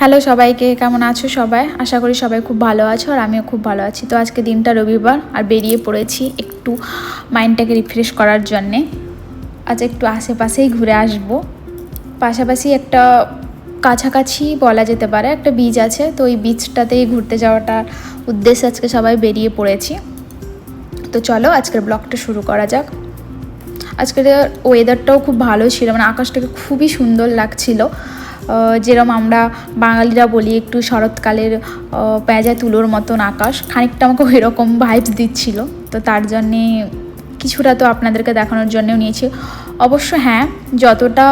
Hello সবাইকে, কেমন আছো সবাই? আশা করি সবাই খুব ভালো আছো আর আমিও খুব ভালো আছি। তো আজকে দিনটা রবিবার আর বেরিয়ে পড়েছি একটু মাইন্ডটাকে রিফ্রেশ করার জন্যে। আজ একটু আশেপাশেই ঘুরে আসব। পাশাপাশি একটা কাছাকাছি বলা যেতে পারে একটা বীজ আছে, তো ওই বীজটাতেই ঘুরতে যাওয়াটার উদ্দেশ্যে আজকে সবাই বেরিয়ে পড়েছি। তো চলো আজকের ব্লগটা শুরু করা যাক। আজকের ওয়েদারটাও খুব ভালো ছিল মানে আকাশটাকে খুবই সুন্দর লাগছিল। যেরম আমরা বাঙালিরা বলি একটু শরৎকালের পেঁজা তুলোর মতন আকাশ। খানিকটা আমাকে এরকম ভাইবস দিচ্ছিল। তো তার জন্যে কিছুটা তো আপনাদেরকে দেখানোর জন্যও নিয়েছি। অবশ্য হ্যাঁ যতটা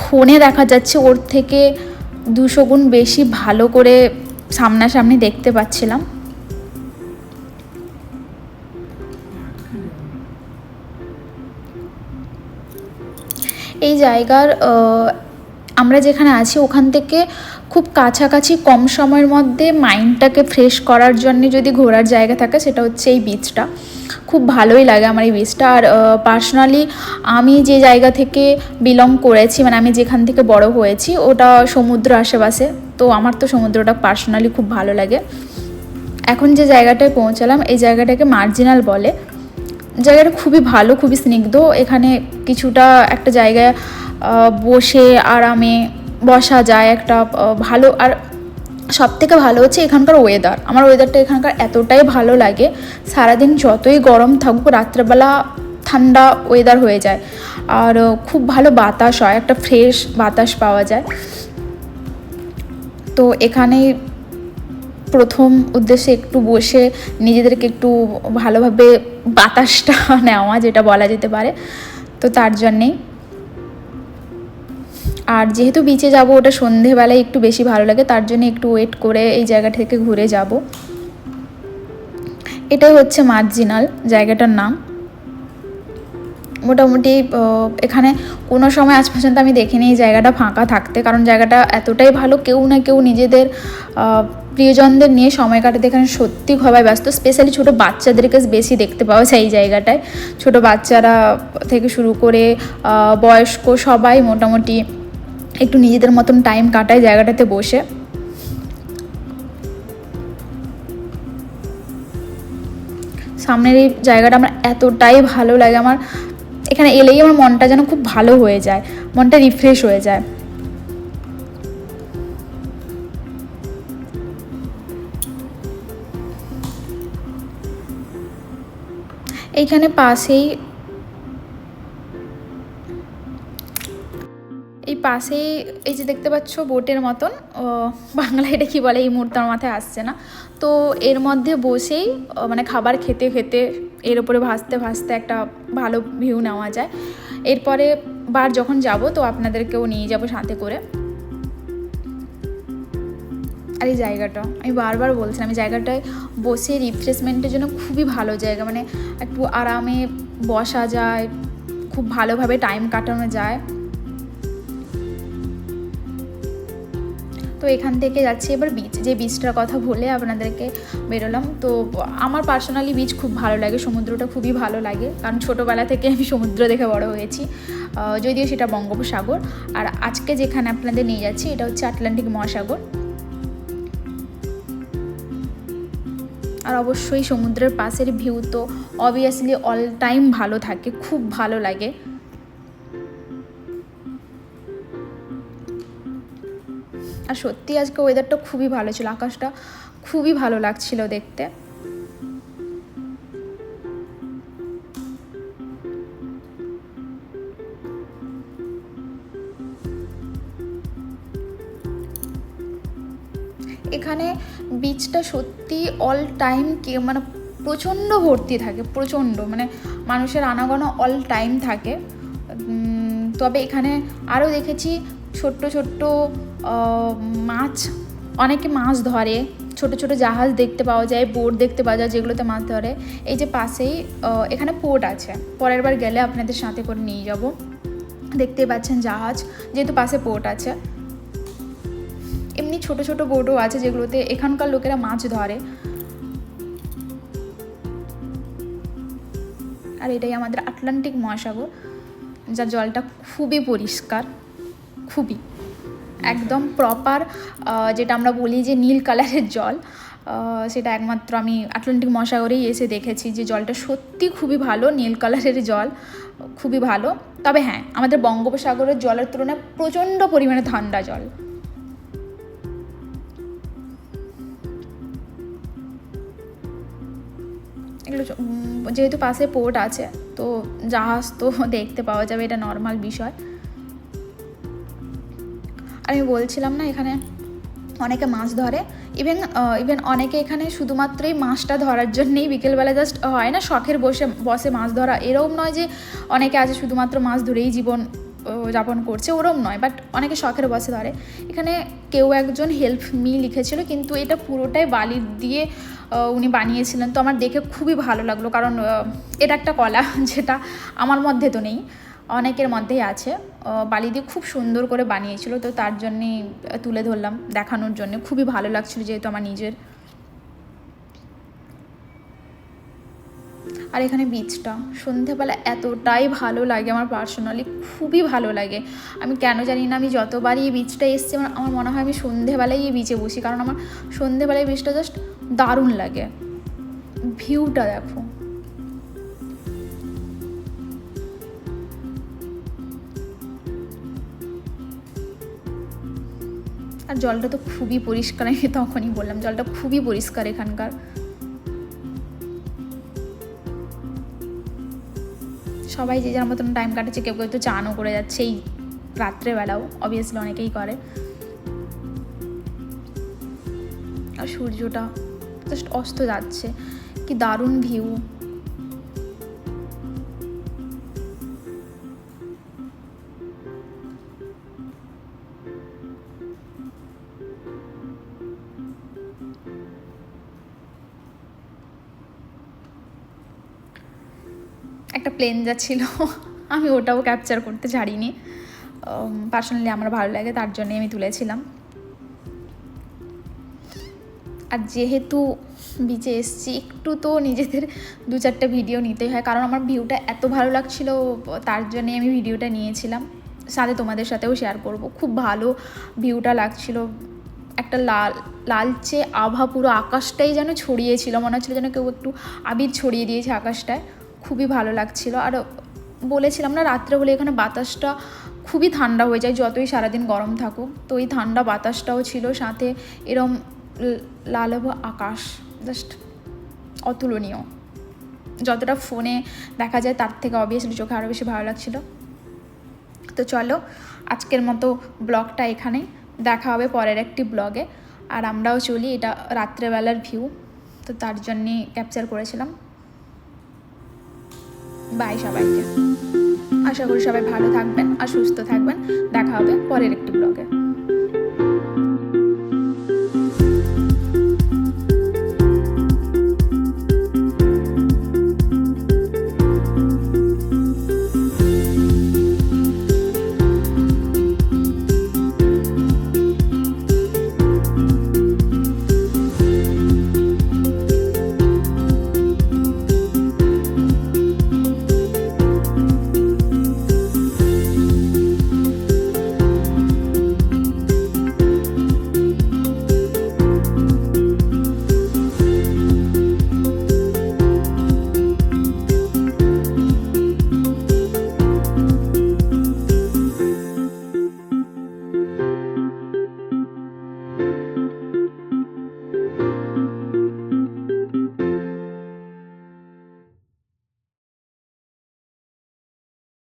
ফোনে দেখা যাচ্ছে, ওর থেকে দুশো গুণ বেশি ভালো করে সামনাসামনি দেখতে পাচ্ছিলাম। এই জায়গার আমরা যেখানে আছি, ওখান থেকে খুব কাছাকাছি, কম সময়ের মধ্যে মাইন্ডটাকে ফ্রেশ করার জন্য যদি ঘোরার জায়গা থাকে, সেটা হচ্ছে এই বিচটা খুব ভালোই লাগে আমার এই বিচটা আর পার্সোনালি আমি যে জায়গা থেকে বিলং করেছি মানে আমি যেখান থেকে বড় হয়েছি, ওটা সমুদ্র আশেপাশে। তো আমার তো সমুদ্রটা পার্সোনালি খুব ভালো লাগে। এখন যে জায়গাটায় পৌঁছালাম, এই জায়গাটাকে মার্জিনাল বলে। জায়গাটা খুবই ভালো, খুবই স্নিগ্ধ। এখানে কিছুটা একটা জায়গায় বসে আরামে বসা যায় একটা ভালো আর সব থেকে ভালো হচ্ছে এখানকার ওয়েদার আমার ওয়েদারটা এখানকার এতটাই ভালো লাগে, সারাদিন যতই গরম থাকুক রাত্রেবেলা ঠান্ডা ওয়েদার হয়ে যায়। আর খুব ভালো বাতাস হয়, একটা ফ্রেশ বাতাস পাওয়া যায়। তো এখানে প্রথম উদ্দেশ্যে একটু বসে নিজেদেরকে একটু ভালোভাবে বাতাসটা নেওয়া যেটা বলা যেতে পারে, তো তার জন্যেই। আর যেহেতু বিচে যাব, ওটা সন্ধেবেলায় একটু বেশি ভালো লাগে, তার জন্য একটু ওয়েট করে এই জায়গা থেকে ঘুরে যাব। এটাই হচ্ছে মার্জিনাল জায়গাটার নাম। মোটামুটি এখানে কোনো সময় আজ পর্যন্ত আমি দেখিনি এই জায়গাটা ফাঁকা থাকতে, কারণ জায়গাটা এতটাই ভালো, কেউ না কেউ নিজেদের প্রিয়জনদের নিয়ে সময় কাটাতে এখানে সত্যি সবাই ব্যস্ত স্পেশালি ছোটো বাচ্চাদেরকে বেশি দেখতে পাওয়া যায় এই জায়গাটায়। ছোটো বাচ্চারা থেকে শুরু করে বয়স্ক সবাই মোটামুটি একটু নিজেদের মতন টাইম কাটায় জায়গাটাতে বসে। সামনের এই জায়গাটা আমার এতটাই ভালো লাগে, আমার এখানে এলেই আমার মনটা যেন খুব ভালো হয়ে যায়, মনটা রিফ্রেশ হয়ে যায়। এইখানে পাশেই এই পাশেই এই যে দেখতে পাচ্ছ বোটের মতন বাংলা এটা কি বলে? এই মুহূর্তে আমার মাথায় আসছে না। তো এর মধ্যে বসেই মানে খাবার খেতে খেতে এর উপরে ভাসতে ভাসতে একটা ভালো ভিউ নেওয়া যায়। এরপরে বার যখন যাব, তো আপনাদেরকেও নিয়ে যাব সাথে করে। আর এই জায়গাটা, আমি বারবার বলছিলাম এই জায়গাটায় বসে রিফ্রেশমেন্টের জন্য খুবই ভালো জায়গা মানে একটু আরামে বসা যায়, খুব ভালোভাবে টাইম কাটানো যায়। তো এখান থেকে যাচ্ছি এবার বিচ যে বিচটার কথা বলে আপনাদেরকে বেরোলাম। তো আমার পার্সোনালি বিচ খুব ভালো লাগে, সমুদ্রটা খুবই ভালো লাগে, কারণ ছোটোবেলা থেকে আমি সমুদ্র দেখে বড় হয়েছি যদিও সেটা বঙ্গোপসাগর। আর আজকে যেখানে আপনাদের নিয়ে যাচ্ছি, এটা হচ্ছে আটলান্টিক মহাসাগর। আর অবশ্যই সমুদ্রের পাশের ভিউ তো অবভিয়াসলি অল টাইম ভালো থাকে, খুব ভালো লাগে। আর সত্যি আজকে ওয়েদারটা খুবই ভালো ছিল, আকাশটা খুবই ভালো লাগছিল দেখতে। এখানে বিচটা সত্যি অল টাইম কে মানে প্রচণ্ড ভর্তি থাকে, প্রচণ্ড মানে মানুষের আনাগোনা অল টাইম থাকে। তবে এখানে আরও দেখেছি ছোট্ট ছোট্ট মাছ, অনেকে মাছ ধরে, ছোট ছোট জাহাজ দেখতে পাওয়া যায়, বোট দেখতে পাওয়া যায়, যেগুলোতে মাছ ধরে। এই যে পাশেই এখানে পোর্ট আছে। পরের বার গেলে আপনাদের সাথে করে নিয়ে যাব। দেখতেই পাচ্ছেন জাহাজ, যেহেতু পাশে পোর্ট আছে। এমনি ছোট ছোট বোটও আছে যেগুলোতে এখানকার লোকেরা মাছ ধরে। আর এটাই আমাদের আটলান্টিক মহাসাগর, যার জলটা খুবই পরিষ্কার, খুবই। একদম প্রপার যেটা আমরা বলি যে নীল কালারের জল। সেটা একমাত্র আমি আটলান্টিক মহাসাগরেই এসে দেখেছি যে জলটা সত্যি খুবই ভালো, নীল কালারের জল, খুবই ভালো। তবে হ্যাঁ আমাদের বঙ্গোপসাগরের জলের তুলনায় প্রচণ্ড পরিমাণে ঠান্ডা জল। এগুলো যেহেতু পাশে পোর্ট আছে, তো জাহাজ তো দেখতে পাওয়া যাবে, এটা নর্মাল বিষয়। আমি বলছিলাম না এখানে অনেকে মাছ ধরে ইভেন ইভেন অনেকে এখানে শুধুমাত্রই মাছটা ধরার জন্যেই বিকেলবেলা জাস্ট হয় না, শখের বসে বসে মাছ ধরা। এরকম নয় যে অনেকে আছে শুধুমাত্র মাছ ধরেই জীবন যাপন করছে, ওরম নয় বাট অনেকে শখের বসে ধরে। এখানে কেউ একজন হেল্প মি লিখেছিল, কিন্তু এটা পুরোটাই বালি দিয়ে উনি বানিয়েছিলেন। তো আমার দেখে খুবই ভালো লাগল, কারণ এটা একটা কলা, যেটা আমার মধ্যে তো নেই, অনেকের মধ্যেই আছে। বালি দিয়ে খুব সুন্দর করে বানিয়েছিল, তো তার জন্যেই তুলে ধরলাম দেখানোর জন্য। খুবই ভালো লাগছিল যেহেতু আমার নিজের। আর এখানে বিচটা সন্ধেবেলা এতটাই ভালো লাগে, আমার পার্সোনালি খুবই ভালো লাগে। আমি কেন জানি না, আমি যতবারই এই বিচটা এসছি, আমার আমার মনে হয় আমি সন্ধেবেলায় এই বিচে বসি, কারণ আমার সন্ধেবেলায় বিচটা জাস্ট দারুণ লাগে। ভিউটা দেখো। আর জলটা তো খুবই পরিষ্কার, আমি তখনই বললাম, জলটা খুবই পরিষ্কার এখানকার। সবাই যে যার মতন টাইম কাটাচ্ছে কেউ কেউ তো চানও করে যাচ্ছে এই রাত্রেবেলাও অবভিয়াসলি অনেকেই করে। আর সূর্যটা জাস্ট অস্ত যাচ্ছে। কি দারুণ ভিউ প্লেন যাচ্ছিল আমি ওটাও ক্যাপচার করতে ছাড়িনি। পার্সোনালি আমার ভালো লাগে, তার জন্যে আমি তুলেছিলাম। আর যেহেতু বিচে এসছি, একটু তো নিজেদের দু চারটে ভিডিও নিতেই হয়, কারণ আমার ভিউটা এত ভালো লাগছিল, তার জন্যে আমি ভিডিওটা নিয়েছিলাম। সাথে তোমাদের সাথেও শেয়ার করব, খুব ভালো ভিউটা লাগছিল। একটা লাল, লালচে আভা পুরো আকাশটাই যেন ছড়িয়েছিল মনে হচ্ছিল যেন কেউ একটু আবির ছড়িয়ে দিয়েছে আকাশটায়। খুবই ভালো লাগছিল। আর বলেছিলাম না রাত্রে হলে এখানে বাতাসটা খুবই ঠান্ডা হয়ে যায়, যতই সারাদিন গরম থাকুক। তো এই ঠান্ডা বাতাসটাও ছিল, সাথে এরম লালাভ আকাশ জাস্ট অতুলনীয়। যতটা ফোনে দেখা যায়, তার থেকে অবভিয়াসলি চোখে আরও বেশি ভালো লাগছিল। তো চলো, আজকের মতো ব্লগটা এখানে দেখা হবে পরের একটি ব্লগে। আর আমরাও চলি, এটা রাত্রেবেলার ভিউ তো তার জন্যে ক্যাপচার করেছিলাম। বাই সবাইকে। আশা করি সবাই ভালো থাকবেন আর সুস্থ থাকবেন। দেখা হবে পরের একটি ব্লগে